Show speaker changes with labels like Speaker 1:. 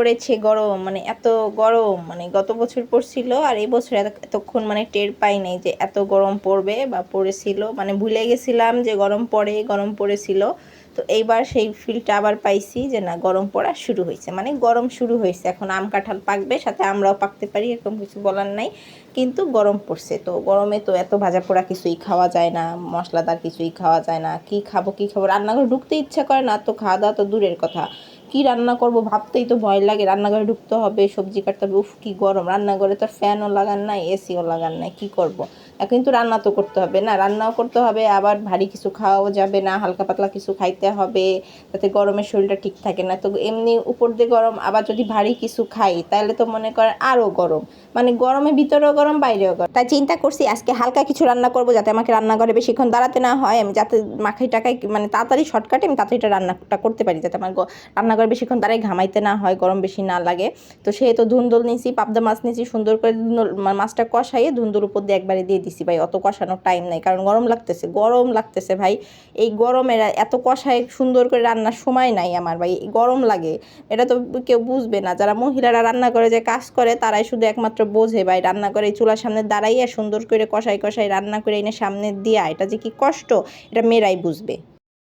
Speaker 1: পড়েছে গরম মানে এত গরম মানে গত বছর পড়ছিল আর এই বছর এত- এতক্ষণ মানে টের পাই নাই যে এত গরম পড়বে বা পড়েছিল। মানে ভুলে গেছিলাম যে গরম পড়ে, গরম পড়েছিল। তো এইবার সেই ফিলটা আবার পাইছি যে না, গরম পড়া শুরু হয়েছে মানে গরম শুরু হয়েছে এখন আম কাঁঠাল পাকবে, সাথে আমরাও পাকতে পারি, এরকম কিছু বলার নাই। কিন্তু গরম পড়ছে, তো গরমে তো এত ভাজা পোড়া কিছুই খাওয়া যায় না, মশলাদার কিছুই খাওয়া যায় না। কি খাব কি খাব? রান্নাঘরে ঢুকতে ইচ্ছা করে না, তো খাওয়া দাওয়া তো দূরের কথা। কি রান্না করব ভাবতেই তো ভয় লাগে, রান্নাঘরে ঢুকতে হবে, সবজি কাটতে হবে, উফ, কি গরম। রান্নাঘরে তো ফ্যানও লাগান নাই এসিও লাগান নাই, কি করব। কিন্তু রান্না তো করতে হবে না, রান্নাও করতে হবে, আবার ভারী কিছু খাওয়াও যাবে না, হালকা পাতলা কিছু খাইতে হবে যাতে গরমের শরীরটা ঠিক থাকে না। তো এমনি উপর দিয়ে গরম, আবার যদি ভারী কিছু খাই, তাহলে তো মনে করেন আরও গরম। মানে গরমে ভিতরেও গরম, বাইরেও গরম। তাই চিন্তা করছি আজকে হালকা কিছু রান্না করব যাতে আমাকে রান্নাঘরে বেশিক্ষণ দাঁড়াতে না হয়, আমি যাতে মাখাই টাকায় মানে তাড়াতাড়ি শর্টকাটে আমি তাড়াতাড়ি এটা রান্নাটা করতে পারি, যাতে আমার রান্নাঘরে বেশিক্ষণ দাঁড়াই ঘামাইতে না হয়, গরম বেশি না লাগে। তো সেহেতু ধুন্দুল নিয়েছি, পাবদা মাছ নিয়েছি, সুন্দর করে মাছটা কষাইয়ে ধুন্দুর উপর দিয়ে একবারে দিয়ে দিছি ভাই, অত কষানোর টাইম নাই। কারণ গরম লাগতেছে গরম লাগতেছে ভাই। এই গরমের এত কষায় সুন্দর করে রান্নার সময় নাই আমার ভাই গরম লাগে। এটা তো কেউ বুঝবে না, যারা মহিলারা রান্না করে, যে কাজ করে, তারাই শুধু একমাত্র বোঝে ভাই, রান্না করে চুলার সামনে দাঁড়াইয়া সুন্দর করে কষাই কষাই রান্না করে এনে সামনে দিয়া, এটা যে কি কষ্ট, এটা মেয়েরাই বুঝবে।